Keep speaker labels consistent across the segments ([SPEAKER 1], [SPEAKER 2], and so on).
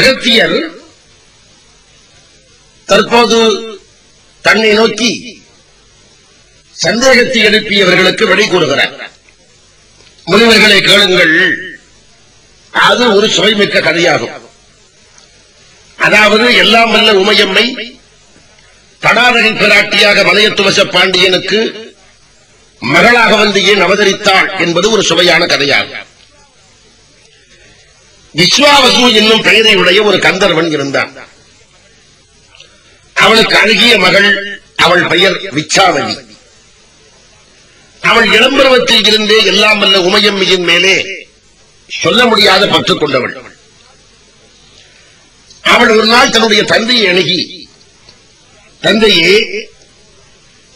[SPEAKER 1] அகத்தியர் தற்போது தன்னை நோக்கி சந்தேகத்தை எழுப்பியவர்களுக்கு வழி கூறுகிறார். முனிவர்களை கேளுங்கள். அது ஒரு சுவைமிக்க கதையாகும். அதாவது எல்லாம் வல்ல உமையம்மை தடாதகை பிராட்டியாக வலயத்துவச பாண்டியனுக்கு மகளாக வந்து ஏன் அவதரித்தாள் என்பது ஒரு சுவையான கதையாகும். விஸ்வாவசு என்னும் பெயரையுடைய ஒரு கந்தர்வன் இருந்தான். அவளுக்கு அழகிய மகள் அவள் பெயர் விச்சாவதி. அவள் இளம்பருவத்தில் இருந்தே எல்லாம் வல்ல உமையம்மையின் மேலே சொல்ல முடியாத பற்று கொண்டவள். அவள் ஒரு நாள் தன்னுடைய தந்தையை அணுகி தந்தையே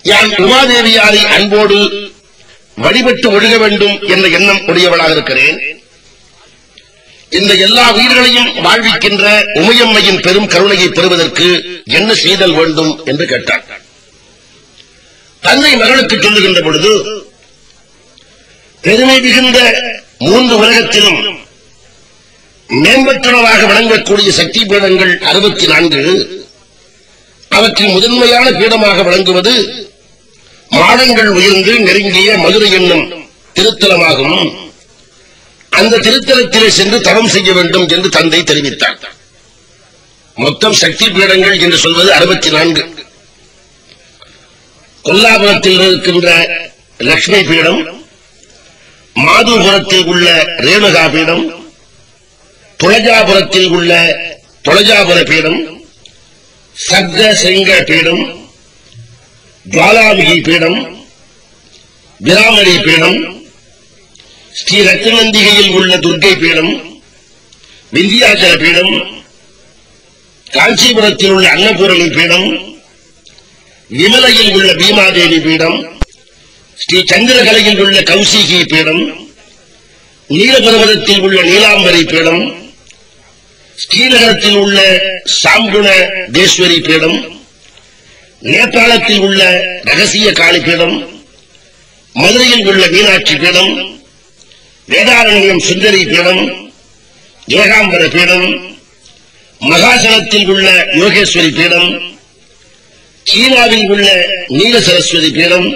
[SPEAKER 1] யான் உமாதேவியாரை அன்போடு வழிபட்டு ஒழுக வேண்டும் என்ற எண்ணம் உடையவளாக இருக்கிறேன். இந்த எல்லா உயிர்களையும் வாழ்விக்கின்ற உமையம்மையின் பெரும் கருணையை பெறுவதற்கு என்ன செய்தல் வேண்டும் என்று கேட்டார். தந்தை மகளுக்கு சொல்லுகின்ற பொழுது பெருமை மிகுந்த மூன்று உலகத்திலும் மேம்பட்டனவாக விளங்கக்கூடிய சக்தி பீடங்கள் அறுபத்தி நான்கு அவற்றில் முதன்மையான பீடமாக விளங்குவது மாடங்கள் உயர்ந்து நெருங்கிய மதுரை என்னும் திருத்தலமாகும். அந்த திருத்தலத்திலே சென்று தவம் செய்ய வேண்டும் என்று தந்தை தெரிவித்தார். மொத்தம் சக்தி பீடங்கள் என்று சொல்வது அறுபத்தி நான்கு கொல்லாபுரத்தில் இருக்கின்ற லட்சுமி பீடம் மாதுபுரத்தில் உள்ள ரேணுகா பீடம் துளஜாபுரத்தில் உள்ள துளஜாபுர பீடம் சப்த சிங்க பீடம் ஜுவாலாமுகி பீடம் விராமரி பீடம் ஸ்ரீ ரத்னந்திகையில் உள்ள துர்க்கை பீடம் விந்தியாச்சல பீடம் காஞ்சிபுரத்தில் உள்ள அன்னபூரணி பீடம் விமலையில் உள்ள பீமாதேவி பீடம் ஸ்ரீ சந்திரகலையில் உள்ள கௌசிகி பீடம் நீலபர்வதத்தில் உள்ள நீலாம்பரி பீடம் ஸ்ரீநகரத்தில் உள்ள சாம்புண தேஸ்வரி பீடம் நேபாளத்தில் உள்ள ரகசிய காளி பீடம் மதுரையில் உள்ள மீனாட்சி பீடம் வேதாரண்யம் சுந்தரி பீடம் ஏகாம்பர பீடம் மகாசலத்தில் உள்ள யோகேஸ்வரி பீடம் சீனாவில் உள்ள நீல சரஸ்வதி பீடம்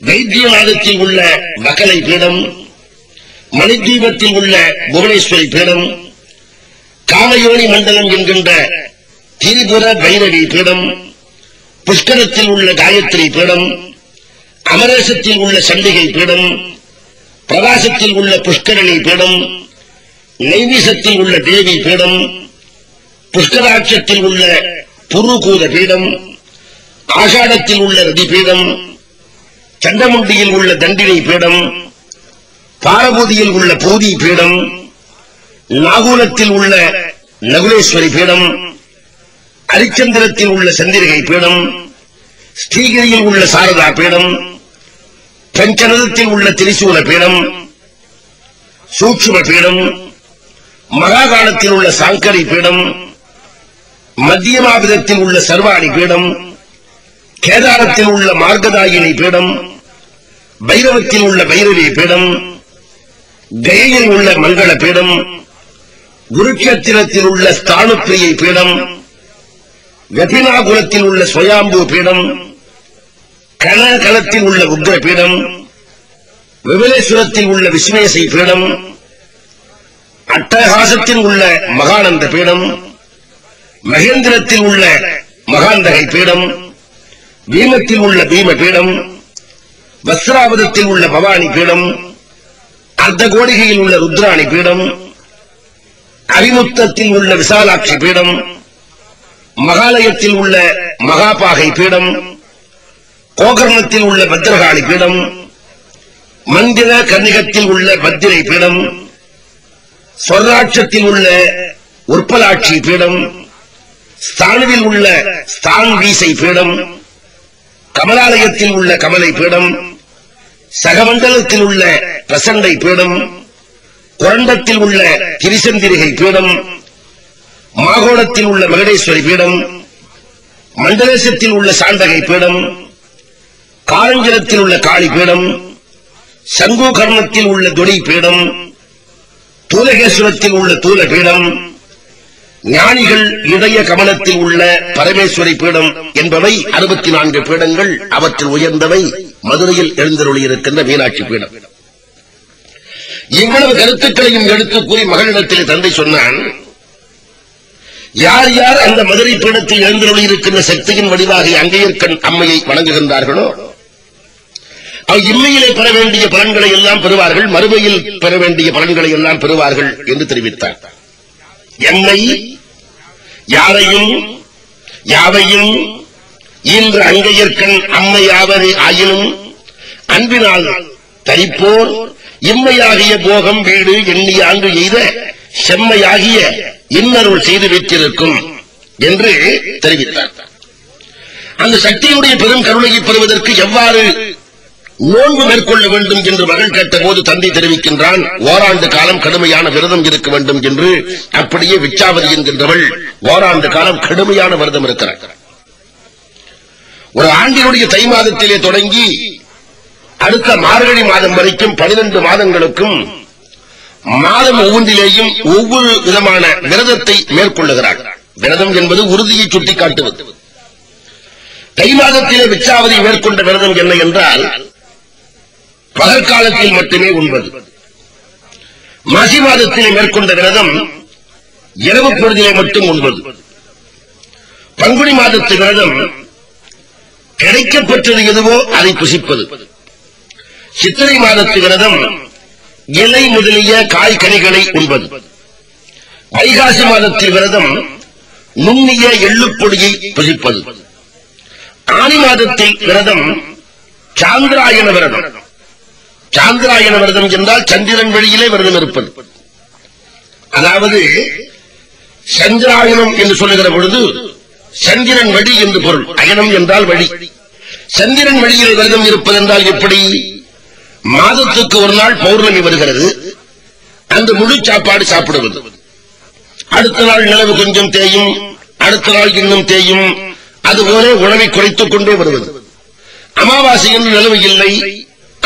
[SPEAKER 1] வைத்தியநாதத்தில் உள்ள மக்களை பீடம் மணித்வீபத்தில் உள்ள புவனேஸ்வரி பீடம் காமயோனி மண்டலம் என்கின்ற திரிபுர பைரவி பீடம் புஷ்கரத்தில் உள்ள காயத்ரி பீடம் அமரேசத்தில் உள்ள சண்டிகை பீடம் பிரகாசத்தில் உள்ள புஷ்கரணி பீடம் நைவிசத்தில் உள்ள தேவி பீடம் புஷ்கராட்சத்தில் உள்ள புருகூத பீடம் ஆஷாடத்தில் உள்ள ரதி பீடம் சண்டமுண்டியில் உள்ள தண்டினை பீடம் பாரபூதியில் உள்ள பூதி பீடம் நாகூலத்தில் உள்ள நகுலேஸ்வரி பீடம் அரிச்சந்திரத்தில் உள்ள சந்திரிகை பீடம் ஸ்ரீகிரியில் உள்ள சாரதா பீடம் பஞ்சநதத்தில் உள்ள திரிசூல பீடம் சூட்சும பீடம் மகாகாலத்தில் உள்ள சாங்கரி பீடம் மத்தியமாவிதத்தில் உள்ள சர்வாணி பீடம் கேதாரத்தில் உள்ள மார்கதாயினி பீடம் பைரவத்தில் உள்ள பைரவி பீடம் கயையில் உள்ள மங்கள பீடம் குருக்ஷத்திரத்தில் உள்ள ஸ்தானுப்பிரியை பீடம் வெபினாகுலத்தில் உள்ள சுயாம்பு பீடம் கனகலத்தில் உள்ள உக்ர பீடம் விமலேஸ்வரத்தில் உள்ள விஸ்வேசை பீடம் அட்டகாசத்தில் உள்ள மகானந்த பீடம் மகேந்திரத்தில் உள்ள மகாந்தகை பீடம் பீமத்தில் உள்ள பீம பீடம் வஸ்ராவதத்தில் உள்ள பவானி பீடம் அர்த்த கோடிகையில் உள்ள ருத்ராணி பீடம் அரிமுத்தத்தில் உள்ள விசாலாட்சி பீடம் மகாலயத்தில் உள்ள மகாபாகை பீடம் கோகர்ணத்தில் உள்ள பத்திரகாளி பீடம் மந்திர கன்னிகத்தில் உள்ள பத்திரை பீடம் சொர்ராட்சத்தில் உள்ள உற்பலாட்சி பீடம் ஸ்தானுவில் உள்ள ஸ்தான் வீசை பீடம் கமலாலயத்தில் உள்ள கமலை பீடம் சகமண்டலத்தில் உள்ள பிரசண்டை பீடம் குரண்டத்தில் உள்ள திரிசந்திரிகை பீடம் மாகோணத்தில் உள்ள மகடேஸ்வரி பீடம் மண்டலேசத்தில் உள்ள சாண்டகை பீடம் காலஞ்சலத்தில் உள்ள காளி பீடம் சங்கோகர்ணத்தில் உள்ள துணி பீடம் தூலகேஸ்வரத்தில் உள்ள தூல பீடம் ஞானிகள் இதய கமலத்தில் உள்ள பரமேஸ்வரி பீடம் என்பவை அறுபத்தி நான்கு பீடங்கள். அவற்றில் உயர்ந்தவை மதுரையில் எழுந்தருளியிருக்கின்ற மீனாட்சி பீடம். இவ்வளவு கருத்துக்களையும் எடுத்து கூறி மகளிடத்தில் தந்தை சொன்னான் யார் யார் அந்த மதுரை பீடத்தில் எழுந்தருளி இருக்கின்ற சக்தியின் வடிவாக அங்கையர்கண் அம்மையை வணங்குகின்றார்களோ இம்மையிலே பெற வேண்டிய பலன்களை எல்லாம் பெறுவார்கள் மறுமையில் பெற வேண்டிய பலன்களை எல்லாம் பெறுவார்கள் என்று தெரிவித்தார். எம்மை யாரையும் யாவையும் இன்று அங்கையற்கண் அம்மையாவது ஆயினும் அன்பினால் தரிப்போர் இம்மையாகிய போகம் வீடு எண்ணி ஆண்டு எய்த செம்மையாகிய இன்னருள் செய்து வைத்திருக்கும் என்று தெரிவித்தார். அந்த சக்தியுடைய பெரும் கருணையை பெறுவதற்கு எவ்வாறு நோன்பு மேற்கொள்ள வேண்டும் என்று மகள் கேட்டபோது தந்தை தெரிவிக்கின்றான் ஓராண்டு காலம் கடுமையான விரதம் இருக்க வேண்டும் என்று. அப்படியே விச்சாவதி என்கின்றவள் ஓராண்டு காலம் கடுமையான விரதம் இருக்கிறார் ஒரு ஆண்டினுடைய தை மாதத்திலே தொடங்கி அடுத்த மார்கழி மாதம் வரைக்கும் பனிரெண்டு மாதங்களுக்கும் மாதம் ஒவ்வொன்றிலேயும் ஒவ்வொரு விதமான விரதத்தை மேற்கொள்ளுகிறார் விரதம் என்பது உறுதியை சுட்டிக்காட்டுவது. தை மாதத்திலே விச்சாவதி மேற்கொண்ட விரதம் என்ன என்றால் பகற்காலத்தில் மட்டுமே உண்பது. மசி மாதத்தில் மேற்கொண்ட விரதம் இரவு பொழுதிலே மட்டும் உண்பது. பங்குனி மாதத்து விரதம் கிடைக்கப்பட்டது எதுவோ அதை புசிப்பது. சித்திரை மாதத்து விரதம் இலை முதலிய காய் கனிகளை உண்பது. வைகாசி மாதத்தில் விரதம் நுண்ணிய எள்ளுப்பொடியை புசிப்பது. ஆணி மாதத்தில் விரதம் சாந்திராயண விரதம். சாந்திராயன விரதம் என்றால் சந்திரன் வழியிலே விரதம் இருப்பது. அதாவது சந்திராயனம் என்று சொல்லுகிற பொழுது சந்திரன் வழி என்று பொருள். அயனம் என்றால் வழி. சந்திரன் வழியில் விரதம் இருப்பது என்றால் எப்படி? மாதத்துக்கு ஒரு நாள் பௌர்ணமி வருகிறது. அந்த முழு சாப்பாடு சாப்பிடுவது. அடுத்த நாள் நிலவு கொஞ்சம் தேயும் அடுத்த நாள் இன்னும் தேயும் அதுபோல உணவை குறைத்துக் கொண்டே வருவது. அமாவாசை என்று நிலவு இல்லை.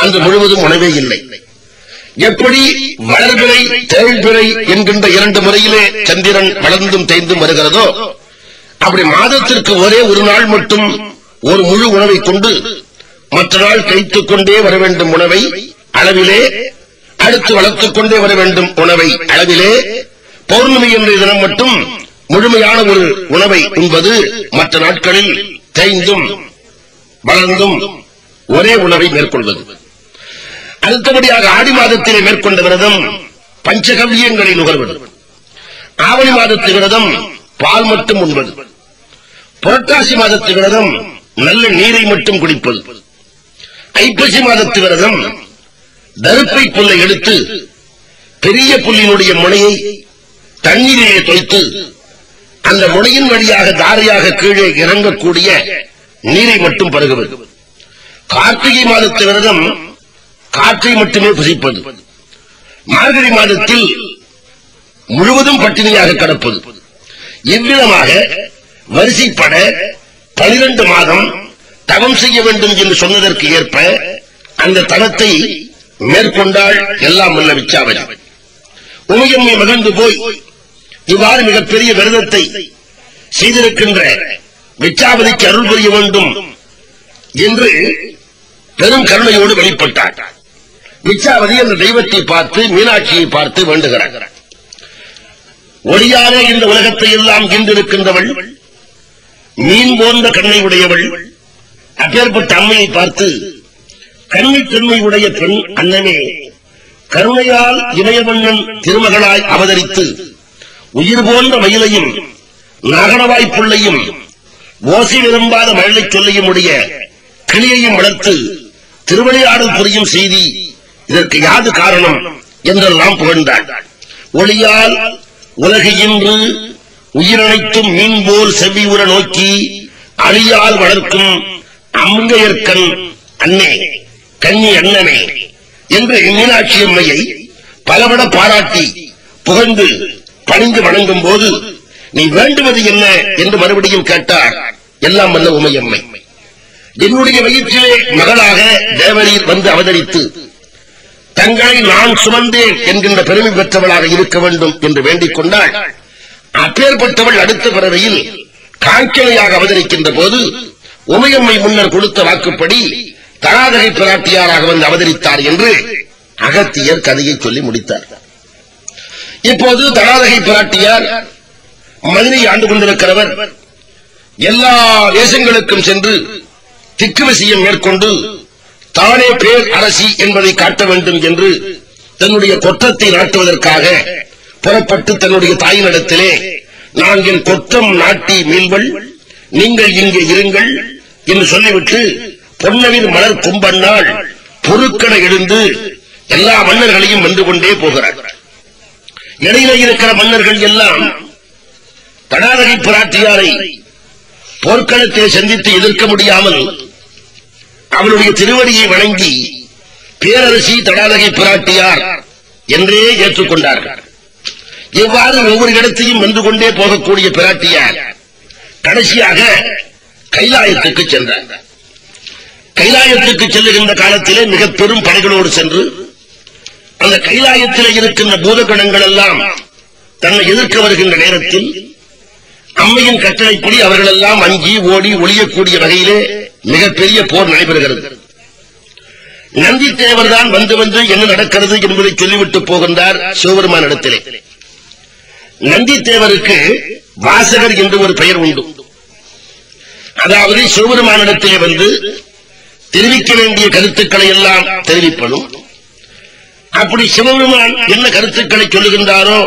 [SPEAKER 1] அன்று முழுவதும் உணவே இல்லை. எப்படி வளர்பிறை தேழ்பிறை என்கின்ற இரண்டு முறையிலே சந்திரன் வளர்ந்தும் தேய்ந்தும் வருகிறதோ அப்படி மாதத்திற்கு ஒரே ஒரு நாள் மட்டும் ஒரு முழு உணவை கொண்டு மற்ற நாள் கழித்துக் கொண்டே வர வேண்டும் உணவை அளவிலே அடுத்து வளர்த்துக் கொண்டே வர வேண்டும் உணவை அளவிலே பௌர்ணமி என்ற தினம் மட்டும் முழுமையான ஒரு உணவை உண்பது மற்ற நாட்களில் தேய்ந்தும் வளர்ந்தும் ஒரே உணவை மேற்கொள்வது. அடுத்தபடியாக ஆடி மாதத்திலே மேற்கொண்ட விரதம் பஞ்சகவியங்களை நுகர்வது. ஆவணி மாதத்து விரதம் பால் மட்டும் உண்பது. புரட்டாசி மாதத்து விரதம் நல்ல நீரை மட்டும் குடிப்பது. ஐப்பசி மாதத்து விரதம் தருப்பை புல்லை எடுத்து பெரிய புல்லினுடைய முனையை தண்ணீரிலே தொய்த்து அந்த முனையின் வழியாக தாரையாக கீழே இறங்கக்கூடிய நீரை மட்டும் பருகுவது. கார்த்திகை மாதத்து விரதம் காற்றை மட்டுமே புசிப்பது மார்கழி மாதத்தில் முழுவதும் பட்டினியாக கிடப்பது. இவ்விதமாக வரிசைப்பட பனிரெண்டு மாதம் தவம் செய்ய வேண்டும் என்று சொன்னதற்கு ஏற்ப அந்த தவத்தை மேற்கொண்டால் எல்லாம் உள்ள விச்சாவதி. உமையம்மை மகிழ்ந்து போய் இவ்வாறு மிகப்பெரிய விரதத்தை செய்திருக்கின்ற விச்சாவதிக்கு அருள் புரிய வேண்டும் என்று பெரும் கருணையோடு வெளிப்பட்டார். விச்சாவதி அந்த தெய்வத்தை பார்த்து மீனாட்சியை பார்த்து வேண்டுகிறார். ஒளியாக இந்த உலகத்தை எல்லாம் ஈண்டிருக்கின்றவள் மீன் போன்ற கண்ணை உடையவள் அப்பேற்பட்ட அம்மையை பார்த்து கண்ணித்தன்மை உடைய பெண் அண்ணனே கருணையால் இளையவண்ணன் திருமகளாய் அவதரித்து உயிர் போன்ற மயிலையும் நகனவாய் ஓசி ஓசை விரும்பாத மழலை சொல்லையும் உடைய கிளியையும் வளர்த்து திருவிளையாடல் புரியும் செய்தி இதற்கு யாது காரணம் என்றெல்லாம் புகழ்ந்தாள். ஒளியால் உலகு இன்று உயிரனைத்தும் மீன் போல் செவி உற நோக்கி அழியால் வளர்க்கும் அங்கையர்கண் அண்ணே கண்ணி அண்ணனே என்று மீனாட்சி அம்மையை பலபட பாராட்டி புகழ்ந்து பணிந்து வணங்கும் போது நீ வேண்டுவது என்ன? என்று மறுபடியும் கேட்டார் எல்லாம் வல்ல உமையம்மை. என்னுடைய வயிற்றிலே மகளாக தேவரீர் வந்து அவதரித்து தங்களை நான் சுமந்தேன் என்கின்ற பெருமை பெற்றவளாக இருக்க வேண்டும் என்று வேண்டிக் கொண்டாள். அப்பேற்பட்டவள் அடுத்த பிறவையில் காஞ்சனையாக அவதரிக்கின்ற போது உமையம்மை முன்னர் கொடுத்த வாக்குப்படி தராதகை பிராட்டியாராக வந்து அவதரித்தார் என்று அகத்தியர் கதையை சொல்லி முடித்தார். இப்போது தராதகை பிராட்டியார் மதுரை ஆண்டு கொண்டிருக்கிறவர். எல்லா தேசங்களுக்கும் சென்று திக்கு விஷயம் மேற்கொண்டு தானே பேர் அரசி என்பதை காட்ட வேண்டும் என்று தன்னுடைய கொற்றத்தை நாட்டுவதற்காக புறப்பட்டு தன்னுடைய தாயினிடத்திலே நான் என் கொற்றம் நாட்டி மீள்வள் நீங்கள் இங்கே இருங்கள் என்று சொல்லிவிட்டு பொன்னவின் மலர் கும்பண்ணாள் பொருட்கடை எழுந்து எல்லா மன்னர்களையும் வென்று கொண்டே போகிறார். இடையில இருக்கிற மன்னர்கள் எல்லாம் தடாதகை பிராட்டியாரை போர்க்களத்தை சந்தித்து எதிர்க்க முடியாமல் அவருடைய திருவடியை வணங்கி பேரரசி தடாதகை பிராட்டியார் என்றே ஏற்றுக்கொண்டார்கள். இவ்வாறு ஒவ்வொரு இடத்தையும் வந்து கொண்டே போகக்கூடிய பிராட்டியார் கடைசியாக கைலாயத்துக்கு சென்றார். கைலாயத்துக்கு செல்லுகின்ற காலத்திலே மிக பெரும் படைகளோடு சென்று அந்த கைலாயத்திலே இருக்கின்ற பூதகணங்கள் எல்லாம் தன்னை எதிர்க்க வருகின்ற நேரத்தில் அம்மையின் கட்டளைப்படி அவர்கள் எல்லாம் அஞ்சி ஓடி ஒளியக்கூடிய வகையிலே மிகப்பெரிய போர் நடைபெறுகிறது. நந்தி தேவர் தான் வந்து வந்து என்ன நடக்கிறது என்பதை சொல்லிவிட்டு போகின்றார் சிவபெருமானிடத்திலே நந்தி தேவருக்கு வாசகர் என்று ஒரு பெயர் உண்டு. அதாவது சிவபெருமானிடத்திலே வந்து தெரிவிக்க வேண்டிய கருத்துக்களை எல்லாம் தெரிவிப்பதும் அப்படி சிவபெருமான் என்ன கருத்துக்களை சொல்லுகின்றாரோ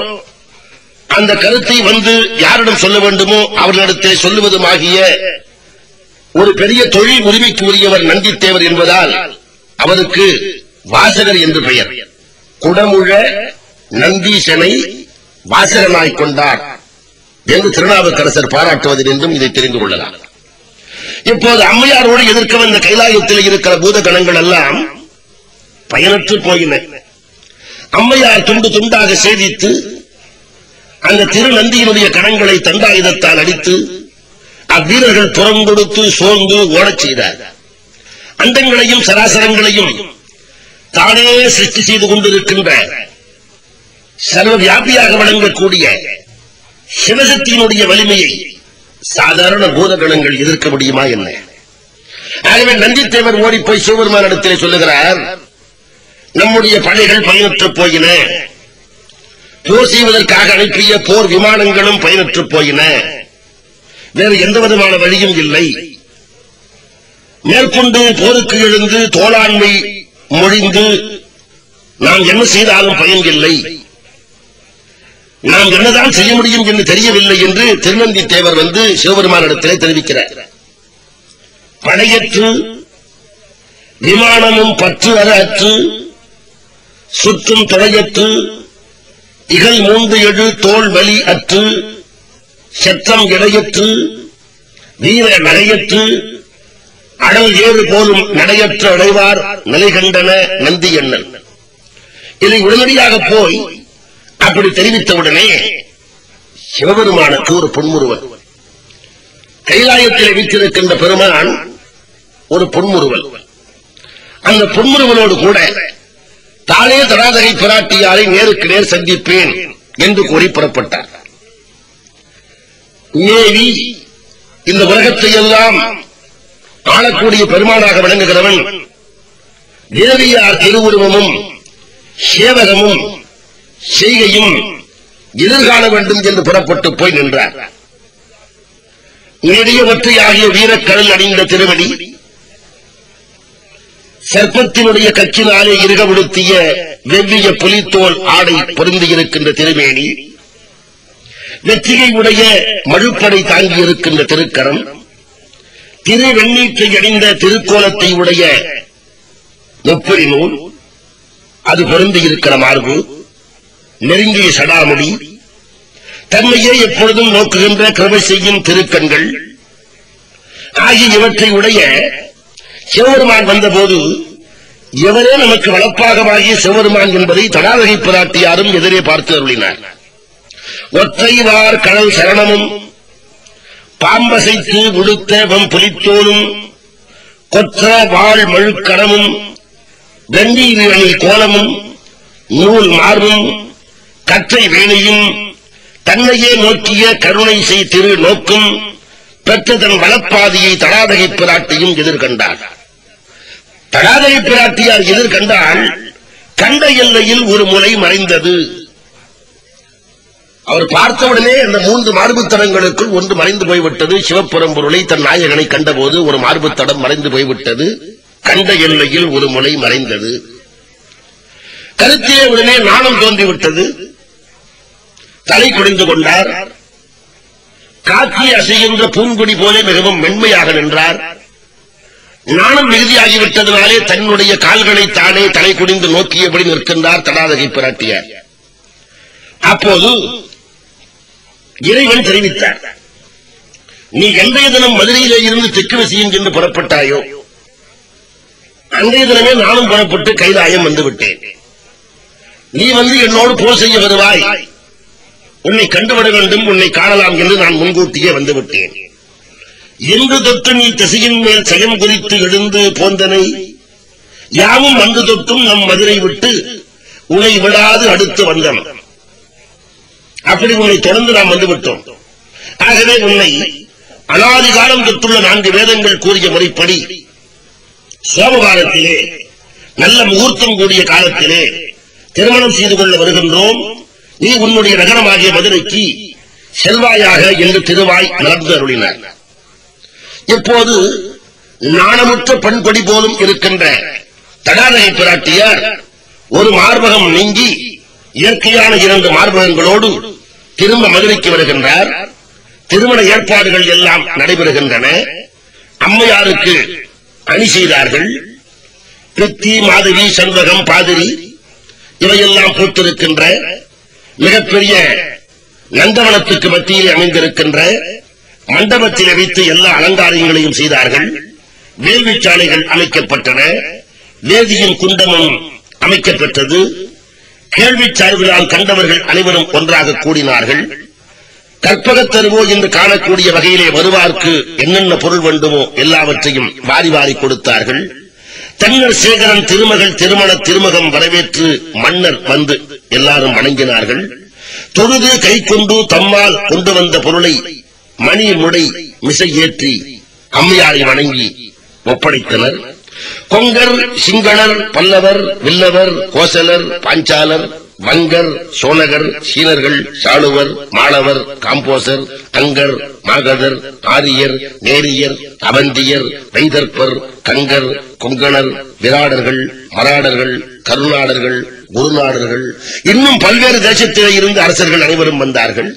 [SPEAKER 1] அந்த கருத்தை வந்து யாரிடம் சொல்ல வேண்டுமோ அவர்களிடத்தில் சொல்லுவதுமாகிய ஒரு பெரிய தொழில் உரிமைக்கு உரியவர் நந்தித்தேவர் என்பதால் அவருக்கு வாசகர் என்று பெயர். குடமுழ நந்தீசனை வாசகனாய் கொண்டார். என்று திருநாவுக்கரசர் பாராட்டுவதில் என்றும் இதை தெரிந்து கொள்ளலாம். இப்போது அம்மையாரோடு எதிர்க்க வந்த கைலாயத்தில் இருக்கிற பூத கணங்கள் எல்லாம் பயனற்று போயின. அம்மையார் துண்டு துண்டாக சேதித்து அந்த திருநந்தியினுடைய கணங்களை தண்டாயுதத்தால் அடித்து அவ்வீரர்கள் புறம் கொடுத்து சோர்ந்து ஓடச் செய்தார். அண்டங்களையும் சராசரங்களையும் தானே சிருஷ்டி செய்து கொண்டிருக்கின்ற சர்வ வியாபியாக வழங்கக்கூடிய சிவசக்தியினுடைய வலிமையை சாதாரண பூதகணங்கள் எதிர்க்க முடியுமா என்ன? ஆகவே நந்தித்தேவர் ஓடி போய் சிவபெருமானிடத்திலே சொல்லுகிறார் நம்முடைய படைகள் பயனற்று போயின. போர் செய்வதற்காக அனுப்பிய போர் விமானங்களும் பயனற்று போயின. வேறு எந்த விதமான வழியும் இல்லை. மேற்கொண்டு போருக்கு எழுந்து தோளாண்மை மொழிந்து நாம் என்ன செய்தாலும் பயன் இல்லை நாம் என்னதான் செய்ய முடியும் என்று தெரியவில்லை என்று திருநந்தி தேவர் வந்து சிவபெருமானிடத்திலே தெரிவிக்கிறார். படையற்று விமானமும் பற்று அற அற்று சுற்றும் தொடையற்று இகழ் மூன்று எழு தோல் வலி அற்று செற்றம் இடையற்று வீர நடையற்று அடல் ஏறு போலும் நடையற்ற அடைவார் நிலை கண்டன நந்தி எண்ணன் இதை உடனடியாக போய் அப்படி தெரிவித்தவுடனே சிவபெருமானுக்கு ஒரு பொன்முறுவல். கைலாயத்தில் வீற்றிருக்கின்ற பெருமான் ஒரு பொன்முறுவல். அந்த பொன்முருவனோடு கூட தானே தடாதகை பிராட்டியாரை நேருக்கு நேர் சந்திப்பேன் என்று கூறி புறப்பட்டார். ஏவி இந்த உலகத்தை எல்லாம் ஆளக்கூடிய பெருமானாக விளங்குகிறவன் தேவியார் திருவுருவமும் சேவகமும் செய்கையும் எதிர்காண வேண்டும் என்று புறப்பட்டு போய் நின்றார். நெடிய ஒற்றையாகிய வீரக்கடல் அணிந்த திருவடி சர்ப்பத்தினுடைய கச்சினாலே இருகவிடுத்திய வெவ்விய புலித்தோல் ஆடை பொருந்தியிருக்கின்ற திருமேனி வெற்றியை உடைய மழுப்படை தாங்கியிருக்கின்ற திருக்கரம் திரு வெண்ணீற்றை அடைந்த திருக்கோலத்தை உடைய முப்பரி நூல் அது பொருந்தியிருக்கிற மார்பு நெருங்கிய சடாமுடி தன்னையே எப்பொழுதும் நோக்குகின்ற கிருமை செய்யும் திருக்கண்கள் ஆகிய இவற்றை உடைய சிவபெருமான் வந்தபோது எவரே நமக்கு வளப்பாகமாகிய சிவபெருமான் என்பதை தடாதகை பிராட்டியாரும் எதிரே பார்த்து அருளினார். ஒற்றைவார் கடல் சரணமும் பாம்பசைத்து உடுத்த புலித்தோனும் கொற்ற வாழ் மழுக்கடமும் வெண்டி அணி கோலமும் நூல் மார்பும் கற்றை வேணையும் தன்னையே நோக்கிய கருணை செய் திரு நோக்கும் பெற்ற தன் வளப்பாதியை தடாதகை பிராட்டியும் எதிர்கண்டார். தடாதகை பிராட்டியார் எதிர்கண்டால் கண்ட எல்லையில் ஒரு முனை மறைந்தது. அவர் பார்த்தவுடனே அந்த மூன்று மார்புத்தடங்களுக்குள் ஒன்று மறைந்து போய்விட்டது. சிவப்புறம் பொருளை தன் நாயகனை கண்டபோது ஒரு மார்புத்தடம் மறைந்து போய்விட்டது. கண்ட எல்லையில் ஒரு முனை மறைந்தது. கருத்திலே உடனே நாணம் தோன்றிவிட்டது. தலை குடிந்து கொண்டார். காக்கி அசைகின்ற பூங்குடி போல மிகவும் மென்மையாக நின்றார். நாணம் மிகுதியாகிவிட்டதனாலே தன்னுடைய கால்களை தானே தலை குடிந்து நோக்கியபடி நிற்கின்றார் தடாதகை பிராட்டியார். அப்போது இறைவன் தெரிவித்தார். நீ எந்தைய தினம் மதுரையிலே இருந்து தெற்கு வசியம் என்று புறப்பட்டாயோ அன்றைய தினமே நானும் புறப்பட்டு கைலாயம் வந்து விட்டேன் நீ வந்து என்னோடு போர் செய்ய வருவாய். உன்னை கண்டுவிட வேண்டும் உன்னை காணலாம் என்று நான் முன்கூட்டியே வந்து விட்டேன் இன்று தொட்டு நீ திசையின் மேல் செயல் குறித்து எழுந்து போந்தனை. யாவும் வந்து தொட்டும் நம் மதுரை விட்டு உன்னை விடாது அடுத்து வந்தன அப்படி உன்னை தொடர்ந்து நாம் வந்துவிட்டோம். ஆகவே உன்னை அனாதி காலம் நான்கு வேதங்கள் கூறிய முறைப்படி சோமவாரத்திலே நல்ல முகூர்த்தம் கூடிய காலத்திலே திருமணம் செய்து கொள்ள வருகின்றோம். நீ உன்னுடைய நகரமாகிய மதுரைக்கு செல்வாயாக என்று திருவாய் நடந்து அருளினார். இப்போது நாணமுற்ற பண்படி போலும் இருக்கின்ற தடாதகை பிராட்டியார் ஒரு மார்பகம் நீங்கி இயற்கையான இரண்டு மார்பகங்களோடு திரும்ப மதுரைக்கு வருகின்றார். திருமண ஏற்பாடுகள் எல்லாம் நடைபெறுகின்றன. அம்மையாருக்கு அணி செய்தார்கள். பித்தி மாதவி சண்பகம் பாதிரி இவையெல்லாம் பூத்திருக்கின்ற மிகப்பெரிய நந்தவனத்துக்கு மத்தியில் அமைந்திருக்கின்ற மண்டபத்தில் வைத்து எல்லா அலங்காரங்களையும் செய்தார்கள். வேள்விச்சாலைகள் அமைக்கப்பட்டன. வேதியும் குண்டமும் அமைக்கப்பட்டது. கேள்விச் சார்பிலால் கண்டவர்கள் அனைவரும் ஒன்றாக கூடினார்கள். கற்பகத் தருவோ என்று காணக்கூடிய வகையிலே வருவார்க்கு என்னென்ன பொருள் வேண்டுமோ எல்லாவற்றையும் வாரி வாரி கொடுத்தார்கள். தன்னர் சேகரன் திருமகள் திருமண திருமகம் வரவேற்று மன்னர் வந்து எல்லாரும் வணங்கினார்கள். தொழுது கை கொண்டு தம்மால் கொண்டு வந்த பொருளை மணி முடை மிசை ஏற்றி அம்மையாரை வணங்கி ஒப்படைத்தனர். கொங்கர் சிங்களர் பல்லவர் வில்லவர் கோசலர் பாஞ்சாலர் வங்கர் சோனகர் சீனர்கள் சாளுவர் மாளவர் காம்போசர் அங்கர் மாகதர் ஆரியர் நேரியர் அவந்தியர் வைதர்பர் கங்கர் கொங்கணர் விராடர்கள் மராடர்கள் கருநாடர்கள் குருநாடர்கள். இன்னும் பல்வேறு தேசத்திலே இருந்து அரசர்கள் அனைவரும் வந்தார்கள்.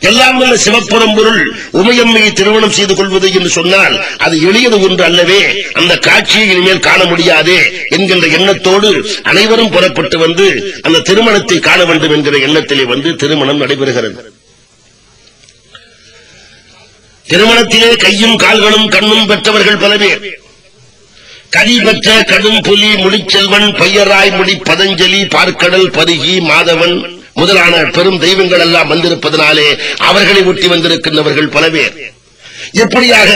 [SPEAKER 1] எல்லாம் வல்ல சிவப்புறம் பொருள் உமையம்மையை திருமணம் செய்து கொள்வது என்று சொன்னால் அது எளியது ஒன்று அல்லவே. அந்த காட்சியை இனிமேல் காண முடியாதே என்கின்ற எண்ணத்தோடு அனைவரும் புறப்பட்டு வந்து அந்த திருமணத்தை காண வேண்டும் என்கிற எண்ணத்திலே வந்து திருமணம் நடைபெறுகிறது. திருமணத்திலே கையும் கால்களும் கண்ணும் பெற்றவர்கள் பல பேர். கதி பெற்ற கடும் புலி முடிச்செல்வன் பையராய் முடி பதஞ்சலி பார்க்கடல் பருகி மாதவன் முதலான பெரும் தெய்வங்கள் எல்லாம் வந்திருப்பதனாலே அவர்களை ஒட்டி வந்திருக்கின்றவர்கள் பல பேர். இப்படியாக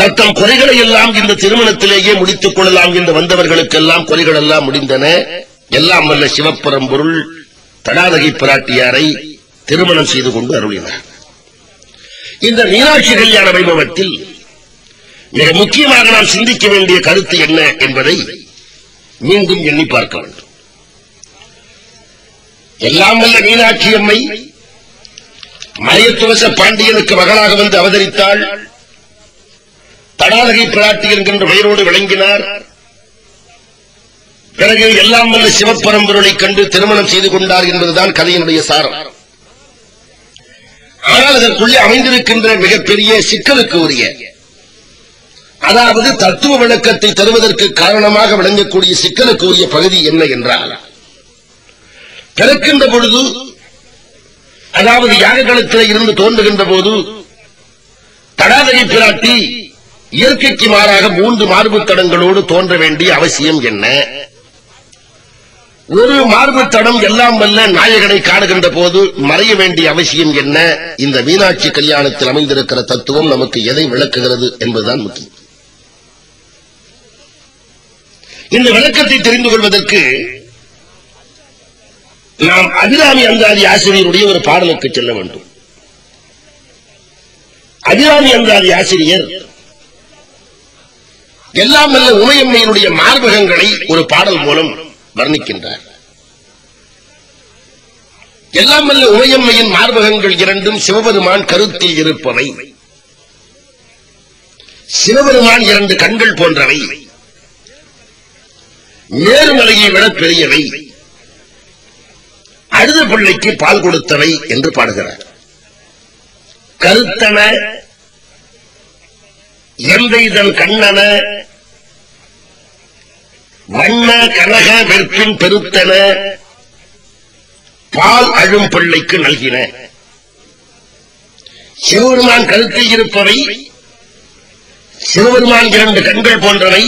[SPEAKER 1] தத்தம் குறைகளை எல்லாம் இந்த திருமணத்திலேயே முடித்துக் கொள்ளலாம் என்று வந்தவர்களுக்கெல்லாம் குறைகள் எல்லாம் முடிந்தன. எல்லாம் வல்ல சிவப்பரம்பொருள் தடாதகை பிராட்டியாரை திருமணம் செய்து கொண்டு அருளினார். இந்த மீனாட்சி கல்யாண வைபவத்தில் மிக முக்கியமாக நாம் சிந்திக்க வேண்டிய கருத்து என்ன என்பதை மீண்டும் எண்ணி பார்க்க வேண்டும். எல்லாம் வல்ல மீனாட்சி அம்மை மலையத்துவச பாண்டியனுக்கு மகளாக வந்து அவதரித்தாள். தடாதகை பிராட்டி என்கின்ற பெயரோடு விளங்கினார். பிறகு எல்லாம் வல்ல சிவப்பரம்பொருளை கண்டு திருமணம் செய்து கொண்டார் என்பதுதான் கதையினுடைய சாரம். ஆனால் அதற்குள்ளே அமைந்திருக்கின்ற மிகப்பெரிய சிக்கலுக்கு உரிய அதாவது தத்துவ விளக்கத்தை தருவதற்கு காரணமாக விளங்கக்கூடிய சிக்கலுக்கு உரிய பகுதி என்ன என்றால் பிறக்கின்ற பொழுது அதாவது யாகக்களத்தில் இருந்து தோன்றுகின்ற போது தடாதகை பிராட்டி இயற்கைக்கு மாறாக மூன்று மார்பு தடங்களோடு தோன்ற வேண்டிய அவசியம் என்ன? ஒரு மார்பு தடம் எல்லாம் வல்ல நாயகனை காணுகின்ற போது மறைய வேண்டிய அவசியம் என்ன? இந்த மீனாட்சி கல்யாணத்தில் அமைந்திருக்கிற தத்துவம் நமக்கு எதை விளக்குகிறது என்பதுதான் முக்கியம். இந்த விளக்கத்தை தெரிந்து கொள்வதற்கு நாம் அபிராமி அந்தாதி ஆசிரியருடைய ஒரு பாடலுக்கு செல்ல வேண்டும். அபிராமி அந்தாதி ஆசிரியர் எல்லாம் வல்ல உமையம்மையினுடைய மார்பகங்களை ஒரு பாடல் மூலம் வர்ணிக்கின்றார். எல்லாம் வல்ல உமையம்மையின் மார்பகங்கள் இரண்டும் சிவபெருமான் கருத்தில் இருப்பவை. சிவபெருமான் இரண்டு கண்கள் போன்றவை. மேருமலையை விட பெரியவை. அழுத பிள்ளைக்கு பால் கொடுத்தவை என்று பாடுகிறார். கருத்தன எந்தெய்தன் கண்ணன வண்ண கனக வெற்பின் பெருத்தன பால் அழும் பிள்ளைக்கு நல்கின. சிவபெருமான் கருத்தில் இருப்பவை சிவபெருமான் இரண்டு கண்கள் போன்றவை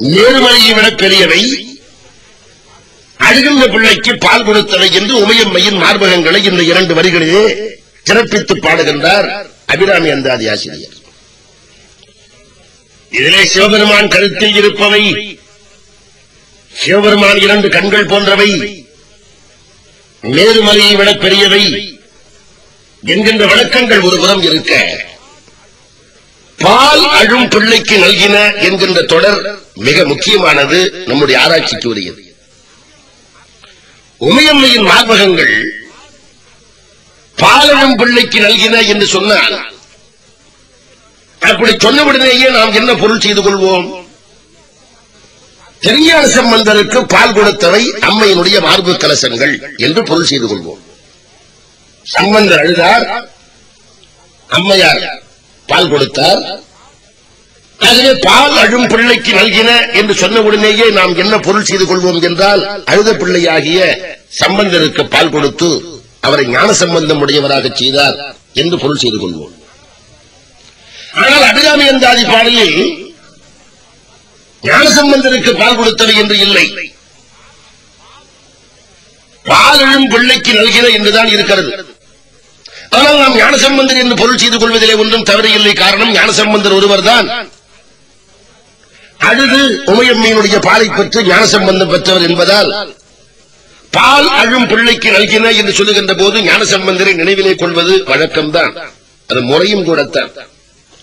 [SPEAKER 1] நேர்மறையை விட பெரியவை. அழுகின்ற பிள்ளைக்கு பால் கொடுத்தவை என்று உமையம்மையின் மார்பகங்களை இந்த இரண்டு வரிகளிலே சிறப்பித்து பாடுகின்றார் அபிராமி அந்தாதி ஆசிரியர். இதிலே சிவபெருமான் கருத்தில் இருப்பவை சிவபெருமான் இரண்டு கண்கள் போன்றவை நேர்மலையை விட பெரியவை என்கின்ற விளக்கங்கள் ஒருபுறம் இருக்க. பால் அழும் பிள்ளைக்கு நல்கின என்கின்ற தொடர் மிக முக்கியமானது நம்முடைய ஆராய்ச்சிக்கு உரியது. உமையம்மையின் மார்பகங்கள் பாலனம் பிள்ளைக்கு நல்கின என்று சொன்னால் அப்படி சொன்னவுடனேயே நாம் என்ன பொருள் செய்து கொள்வோம்? திருஞான சம்பந்தருக்கு பால் கொடுத்தவை அம்மையினுடைய மார்பு கலசங்கள் என்று பொருள் செய்து கொள்வோம். சம்பந்தர் அழுதார் அம்மையார் பால் கொடுத்தார் ஆகவே பால் அழும் பிள்ளைக்கு நல்கின என்று சொன்ன உடனேயே நாம் என்ன பொருள் செய்து கொள்வோம் என்றால் அழுத பிள்ளையாகிய சம்பந்தருக்கு பால் கொடுத்து அவரை ஞான சம்பந்தம் உடையவராக செய்தார் என்று பொருள் செய்து கொள்வோம். ஆனால் அபிராமி அந்தாதி பாடலில் ஞானசம்பந்தருக்கு பால் கொடுத்தவை என்று இல்லை. பாலழும் பிள்ளைக்கு நல்கின என்றுதான் இருக்கிறது. ஆனால் நாம் ஞானசம்பந்தர் என்று பொருள் செய்து கொள்வதிலே ஒன்றும் தவறு இல்லை காரணம் ஞானசம்பந்தர் ஒருவர்தான். அழுது உமையம்மையினுடைய பாலை பெற்று ஞானசம்பந்தம் பெற்றவர் என்பதால் பால் அழும் பிள்ளைக்கு நல்கின என்று சொல்லுகின்ற போது ஞானசம்பந்தரை நினைவிலே கொள்வது வழக்கம்தான். அது முறையும் கூடத்தான்.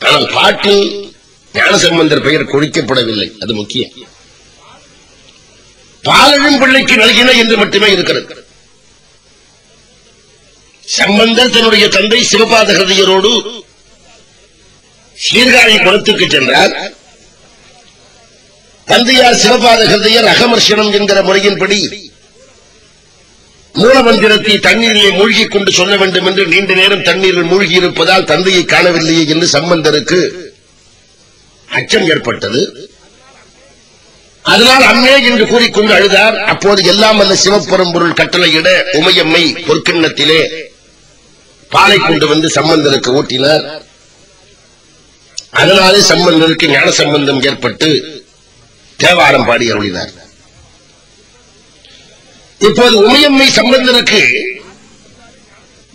[SPEAKER 1] ஆனால் பாட்டில் ஞானசம்பந்தர் பெயர் கொழிக்கப்படவில்லை அது முக்கியம். பாலழும் பிள்ளைக்கு நல்கின என்று மட்டுமே இருக்கிறது. சம்பந்தர் தன்னுடைய தந்தை சிவபாத ஹிருதயரோடு சீர்காழி குளத்துக்கு சென்றார். தந்தையார் சிவபாத ஹிருதயர் அகமர்ஷனம் என்கிற முறையின்படி மூலமந்திரத்தை தண்ணீரிலே மூழ்கி கொண்டு சொல்ல வேண்டும் என்று நீண்ட நேரம் தண்ணீரில் மூழ்கி இருப்பதால் தந்தையை காணவில்லையே என்று சம்பந்தருக்கு அச்சம் ஏற்பட்டது. அதனால் அம்மே என்று கூறிக்கொண்டு அழுதார். அப்போது எல்லாம் வல்ல சிவப்பெரும்பொருள் கட்டளையிட உமையம்மை பொற்கிண்ணத்திலே பாலை கொண்டு வந்து சம்பந்தருக்கு ஊட்டினார். அதனாலே சம்பந்தருக்கு ஞான சம்பந்தம் ஏற்பட்டு தேவாரம் பாடி அருளினார். இப்போது உமையம்மை சம்பந்தனுக்கு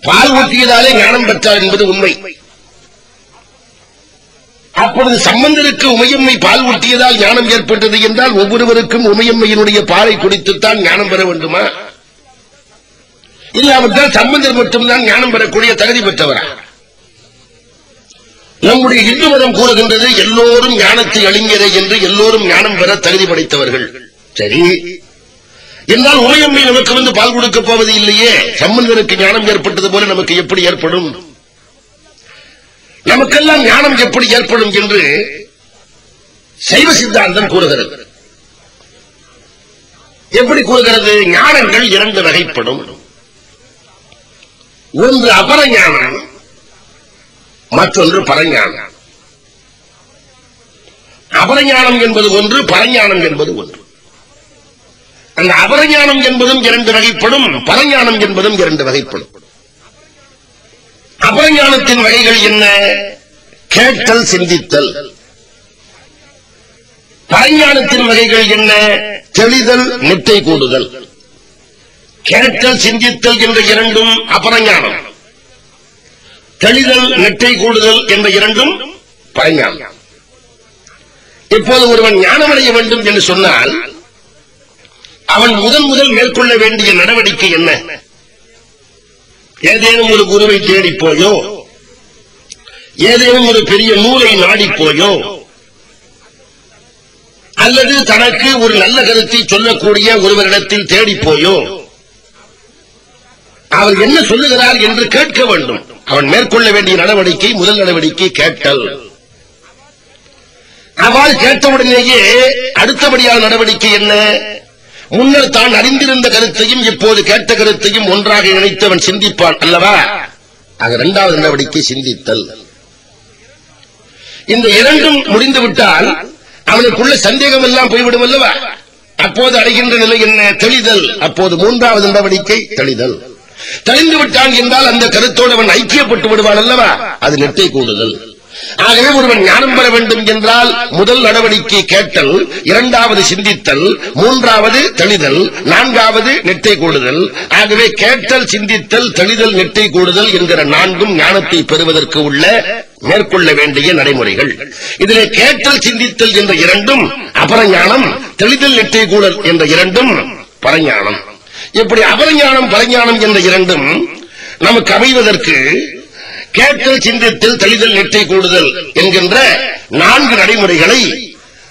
[SPEAKER 1] பால் ஊட்டியதாலே ஞானம் பெற்றார் என்பது உண்மை. அப்பொழுது சம்பந்தருக்கு உமையம்மை பால் ஊட்டியதால் ஞானம் ஏற்பட்டது என்றால் ஒவ்வொருவருக்கும் உமையம்மையினுடைய பாலை குடித்துத்தான் ஞானம் பெற வேண்டுமா? இல்லாவிட்டால் சம்பந்தர் மட்டும்தான் ஞானம் பெறக்கூடிய தகுதி பெற்றவரா? நம்முடைய இந்து மதம் கூறுகின்றது எல்லோரும் ஞானத்தை அழிஞரே என்று எல்லோரும் ஞானம் பெற தகுதி படைத்தவர்கள். சரி. என்றால் உமையம்மை நமக்கு வந்து பால் கொடுக்க போவது இல்லையே? சம்மந்தனுக்கு ஞானம் ஏற்பட்டது போல நமக்கு எப்படி ஏற்படும்? நமக்கெல்லாம் ஞானம் எப்படி ஏற்படும் என்று சைவ சித்தாந்தம் கூறுகிறது. எப்படி கூறுகிறது? ஞானங்கள் இரண்டு வகைப்படும். ஒன்று அபர ஞானம் மற்றொன்று பரஞானம். அபரஞானம் என்பது ஒன்று பரஞானம் என்பது ஒன்று. அந்த அபரஞானம் என்பதும் இரண்டு வகைப்படும் பரஞானம் என்பதும் இரண்டு வகைப்படும். அபரஞானத்தின் வகைகள் என்ன? கேட்டல் சிந்தித்தல். பரஞானத்தின் வகைகள் என்ன? தெளிதல் நிட்டை கூடுதல் கேட்டல் சிந்தித்தல் என்ற இரண்டும் அபரஞானம். தெளிதல் நெட்டை கூடுதல் என்ற இரண்டும் பரஞானம் இப்போது ஒருவன் ஞானமடைய வேண்டும் என்று சொன்னால் அவன் முதன் முதல் மேற்கொள்ள வேண்டிய நடவடிக்கை என்ன? ஏதேனும் ஒரு குருவை தேடி போயோ ஏதேனும் ஒரு பெரிய நூலை நாடி போயோ அல்லது தனக்கு ஒரு நல்ல கருத்தை சொல்லக்கூடிய ஒருவரிடத்தில் தேடி போயோ அவர் என்ன சொல்லுகிறார் என்று கேட்க வேண்டும். அவன் மேற்கொள்ள வேண்டிய நடவடிக்கை முதல் நடவடிக்கை கேட்டல். அவ்வாறு கேட்டவுடனேயே அடுத்தபடியான நடவடிக்கை என்ன? முன்னர் தான் அறிந்திருந்த கருத்தையும் இப்போது கேட்ட கருத்தையும் ஒன்றாக இணைத்தவன் சிந்திப்பான் அல்லவா? ஆக இரண்டாவது நடவடிக்கை சிந்தித்தல். இந்த இரண்டும் முடிந்துவிட்டால் அவனுக்குள்ள சந்தேகம் எல்லாம் போய்விடும் அல்லவா? அப்போது அடைகின்ற நிலை என்ன? தெளிதல். அப்போது மூன்றாவது நடவடிக்கை தெளிதல். தெளிந்து விட்டான் என்றால் அந்த கருத்தோடு அவன் ஐக்கியப்பட்டு விடுவான் அல்லவா? அது நெட்டை கூடுதல் ஆகவே ஒருவன் ஞானம் பெற வேண்டும் என்றால் முதல் நடவடிக்கை கேட்டல் இரண்டாவது சிந்தித்தல் மூன்றாவது தெளிதல் நான்காவது நெட்டை கூடுதல் ஆகவே கேட்டல் சிந்தித்தல் தெளிதல் நெட்டை கூடுதல் என்கிற நான்கும் ஞானத்தை பெறுவதற்கு உள்ள மேற்கொள்ள வேண்டிய நடைமுறைகள். இதிலே கேட்டல் சிந்தித்தல் என்ற இரண்டும் அபரஞானம் தெளிதல் நெட்டை கூடல் என்ற இரண்டும் பரஞானம். இப்படி அபரஞானம் பரஞானம் என்ற இரண்டும் நமக்கு அமைவதற்கு கேட்டல் சிந்தித்தல் தெளிதல் நெட்டை கூடுதல் என்கின்ற நான்கு நடைமுறைகளை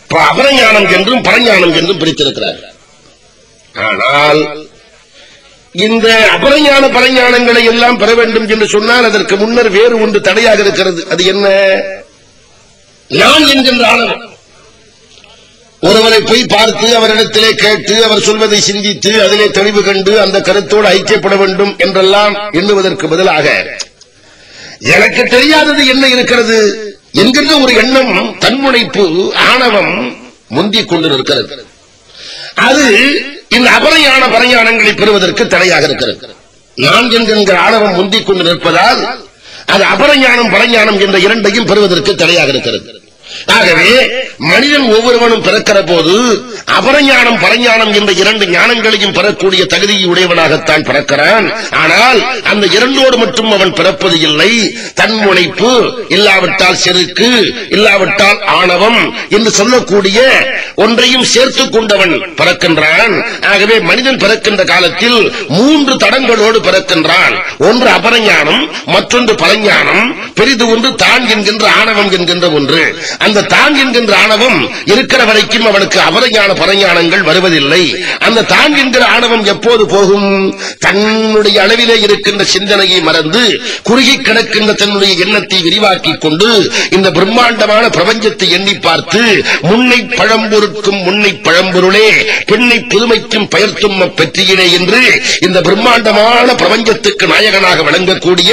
[SPEAKER 1] இப்ப அபரஞானம் என்றும் பரஞானம் என்றும் பிரித்திருக்கிறார். ஆனால் இந்த அபரஞான பரஞானங்களை எல்லாம் பெற வேண்டும் என்று சொன்னால் அதற்கு முன்னர் வேறு ஒன்று தடையாக இருக்கிறது. அது என்ன? நான் என்கின்ற ஆணவம். ஒருவரை போய் பார்த்து அவரிடத்திலே கேட்டு அவர் சொல்வதை சிந்தித்து அதிலே தெளிவு கண்டு அந்த கருத்தோடு ஐக்கியப்பட வேண்டும் என்றெல்லாம் எண்ணுவதற்கு பதிலாக எனக்கு தெரியாதது என்ன இருக்கிறது? என்கின்ற ஒரு எண்ணம் தன்முனைப்பு ஆணவம் முந்திக் கொண்டு இருக்கிறது அது இந்த அபரையான பரையானங்களை பெறுவதற்கு தடையாக இருக்கிறது. நான் என்கின்ற ஆணவம் முந்திக் கொண்டு நிற்பதால் அது அபரஞானம் பரஞானம் என்ற இரண்டையும் பெறுவதற்கு தடையாக இருக்கிறது. ஆகவே மனிதன் ஒவ்வொருவனும் பிறக்கிற போது அபரஞானம் பரஞானம் என்ற இரண்டு ஞானங்களையும் பெறக்கூடிய தகுதியை உடையவனாகத்தான் பிறக்கிறான். ஆனால் அந்த இரண்டோடு மட்டும் அவன் பிறப்பது இல்லை. தன்முனைப்பு இல்லாவிட்டால் செருக்கு இல்லாவிட்டால் ஆணவம் என்று சொல்லக்கூடிய ஒன்றையும் சேர்த்துக் கொண்டவன் பிறக்கின்றான். ஆகவே மனிதன் பிறக்கின்ற காலத்தில் மூன்று தடங்களோடு பிறக்கின்றான். ஒன்று அபரஞானம் மற்றொன்று பரஞானம் பெரிது ஒன்று தான் என்கின்ற ஆணவம் என்கின்ற ஒன்று. அந்த தான் என்கின்ற ஆணவம் இருக்கிற வரைக்கும் அவனுக்கு அபரஞான பரஞானங்கள் வருவதில்லை. அந்த தான் என்கிற ஆணவம் எப்போது போகும்? தன்னுடைய அளவிலே இருக்கின்ற சிந்தனையை மறந்து குறுகி கிடக்கின்ற தன்னுடைய எண்ணத்தை விரிவாக்கிக் கொண்டு இந்த பிரம்மாண்டமான பிரபஞ்சத்தை எண்ணி பார்த்து முன்னை பழம்பொருட்கும் முன்னை பழம்பொருளே பெண்ணை புதுமைக்கும் பெயர்த்தும் பெற்றியினே என்று இந்த பிரம்மாண்டமான பிரபஞ்சத்துக்கு நாயகனாக விளங்கக்கூடிய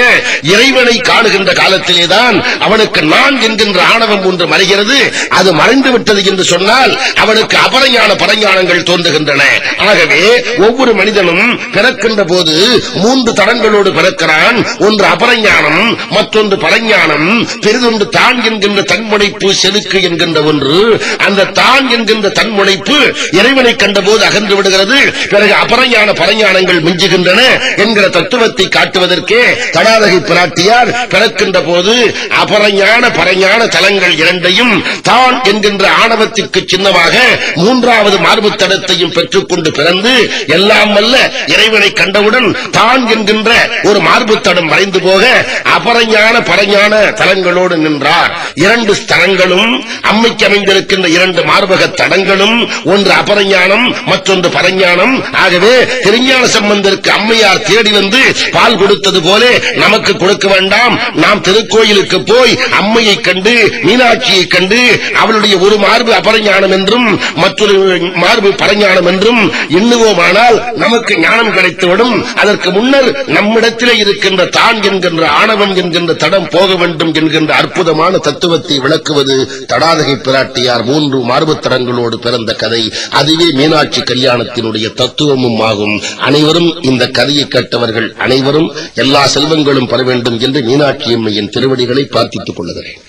[SPEAKER 1] இறைவனை காணுகின்ற காலத்திலேதான் அவனுக்கு நான் என்கின்ற ஆணவம் ஒன்று மறைகிறது. அது மறைந்து விட்டது என்று சொன்னால் அவனுக்கு அபரஞான பரஞானங்கள் தோன்றுகின்றன. ஆகவே ஒவ்வொரு மனிதனும் பிறக்கின்ற போது மூன்று தடங்களோடு பிறக்கிறான். ஒன்று அபரஞானம் மற்றொன்று பரஞானம் பெரிதொன்று தான் என்கின்ற தன்முனைப்பு செருக்கு என்கின்ற ஒன்று. அந்த தான் என்கின்ற தன்முனைப்பு இறைவனை கண்டபோது அகன்று விடுகிறது. பிறகு அபரஞான பரஞானங்கள் மிஞ்சுகின்றன என்கிற தத்துவத்தை காட்டுவதற்கே தடாதகை பிராட்டியார் பிறக்கின்ற போது அபரஞான பரஞான தலங்கள் இரண்டையும் தான் என்கின்ற ஆணவத்திற்கு சின்னமாக மூன்றாவது மார்பு தடத்தையும் பெற்றுக்கொண்டு பிறந்து எல்லாம் வல்ல இறைவனை கண்டவுடன் தான் என்கின்ற ஒரு மார்பு தடம் மறைந்து போக அபரஞான பரஞான தலங்களோடு நின்றார். இரண்டு ஸ்தலங்களும் அம்மைக்கு அமைந்திருக்கின்ற இரண்டு மார்பக தடங்களும் ஒன்று அபரஞானம் மற்றொன்று பரஞானம். ஆகவே திருஞான சம்பந்தருக்கு அம்மையார் தேடி வந்து பால் கொடுத்தது போல நமக்கு கொடுக்க வேண்டாம். நாம் திருக்கோயிலுக்கு போய் அம்மையை கண்டு மீனாட்சி மீனாட்சியை கண்டு அவளுடைய ஒரு மார்பு அபரஞானம் என்றும் மற்றொரு மார்பு பரஞானம் என்றும் எண்ணுவோமானால் நமக்கு ஞானம் கிடைத்துவிடும். அதற்கு முன்னர் நம்மிடத்திலே இருக்கின்ற தான் என்கின்ற ஆணவம் என்கின்ற தடம் போக வேண்டும் என்கின்ற அற்புதமான தத்துவத்தை விளக்குவது தடாதகை பிராட்டியார் மூன்று மார்பு தடங்களோடு பிறந்த கதை. அதுவே மீனாட்சி கல்யாணத்தினுடைய தத்துவமும் ஆகும். அனைவரும் இந்த கதையை கேட்டவர்கள் அனைவரும் எல்லா செல்வங்களும் பெற வேண்டும் என்று மீனாட்சி அம்மையின் திருவடிகளை பிரார்த்தித்துக் கொள்ளுகிறேன்.